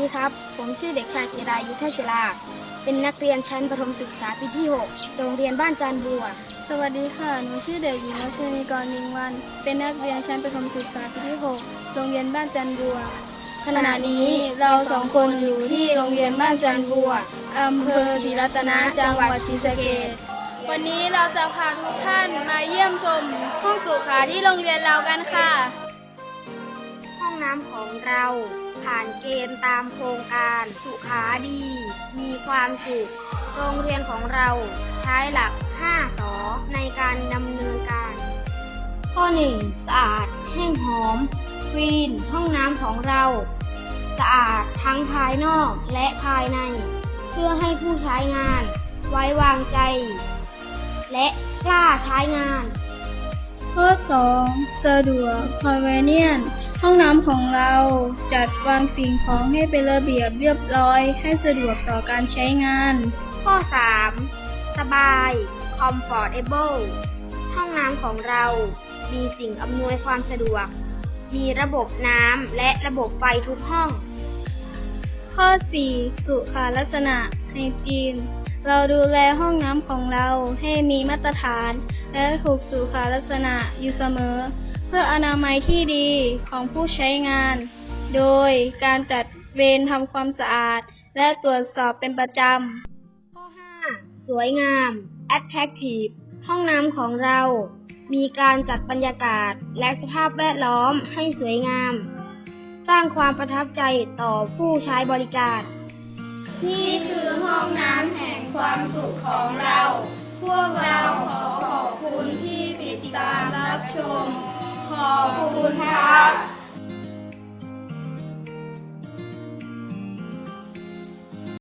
ดีครับ ผมชื่อเด็กชายเจรายุทธศิลา เป็นนักเรียนชั้นประถมศึกษาปีที่ 6 โรงเรียนบ้านจานบัว สวัสดีค่ะ หนูชื่อเด็กหญิงวชนีกรนิงวัน เป็นนักเรียนชั้นประถมศึกษาปีที่ 6 โรงเรียนบ้านจันบัว ขณะนี้เราสองคนอยู่ที่โรงเรียนบ้านจันบัว อำเภอศรีรัตนะ จังหวัดศรีสะเกษวันนี้เราจะพาทุกท่านมาเยี่ยมชมห้องสุขาที่โรงเรียนเรากันค่ะ ห้องน้ำของเรา ผ่านเกณฑ์ตามโครงการสุขาดี มีความสุข โรงเรียนของเราใช้หลัก 5 สอ ในการดำเนินการ ข้อ 1 สะอาดแห้งหอมคลีนห้องน้ำของเรา สะอาดทั้งภายนอกและภายใน เพื่อให้ผู้ใช้งาน ไว้วางใจ และกล้าใช้งาน ข้อ 2 สะดวก convenient ห้องน้ำของเราจัดวางสิ่งของให้เป็นระเบียบเรียบร้อย ให้สะดวกต่อการใช้งาน ข้อ 3 สบาย comfortable ห้องน้ำของเรามีสิ่งอำนวยความสะดวก มีระบบน้ำและระบบไฟทุกห้อง ข้อ 4 สุขาลักษณะในจีน เราดูแลห้องน้ำของเราให้มีมาตรฐาน และถูกสุขาลักษณะอยู่เสมอเพื่ออนามัยที่ดีของผู้ใช้งาน โดยการจัดเวรทำความสะอาด และตรวจสอบเป็นประจำ ข้อ 5 สวยงาม attractive ห้องน้ำของเรา มีการจัดบรรยากาศและสภาพแวดล้อมให้สวยงาม สร้างความประทับใจต่อผู้ใช้บริการ นี่คือห้องน้ำแห่งความสุขของเรา พวกเราขอขอบคุณที่ติดตามรับชม ขอบคุณครับ